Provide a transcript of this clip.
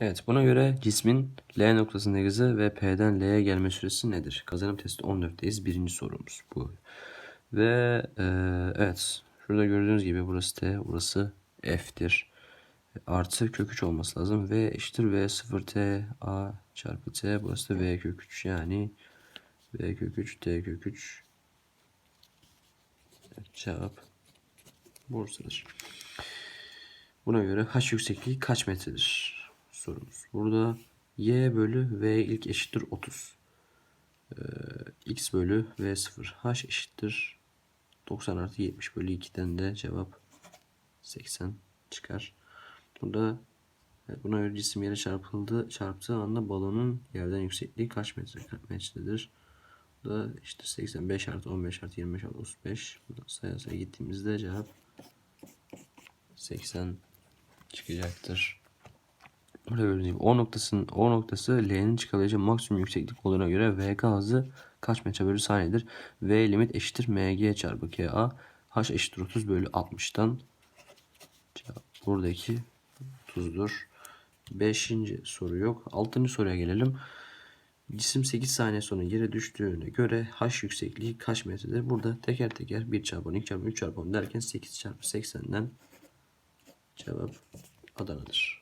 Evet buna göre cismin L noktasındaki hızı ve P'den L'ye gelme süresi nedir? Kazanım testi 14'teyiz. Birinci sorumuz bu. Ve e, evet şurada gördüğünüz gibi burası T, burası F'tir. Artı kök 3 olması lazım. V eşittir V 0 T A çarpı T. Burası da V kök 3 yani V kök 3 T kök 3 Evet, cevap Bursa'dır. Buna göre h yüksekliği kaç metredir? Sorumuz. Burada y bölü v ilk eşittir 30. Ee, x bölü v 0. h eşittir 90 artı 70 bölü 2'den de cevap 80 çıkar. Burada evet, buna göre cisim yere çarpıldı, çarptığı anda balonun yerden yüksekliği kaç metre metredir? Bu da işte 85 artı 15 artı 25 artı 35. Buradan saya saya gittiğimizde cevap 80 çıkacaktır. Burada gördüğünüz gibi O noktasının O noktası L'nin çıkabileceği maksimum yükseklik olduğuna göre VK hızı kaç metre bölü saniyedir? V limit eşittir MG çarpı KA. H eşittir 30 bölü 60'tan. Cevap buradaki 30'dur. Beşinci soru yok. Altıncı soruya gelelim. Cisim 8 saniye sonra yere düştüğüne göre h yüksekliği kaç metredir? Burada teker teker 1 çarpı 10, 2 çarpı 3 çarpı 10 derken 8 çarpı 80'den cevap Adana'dır.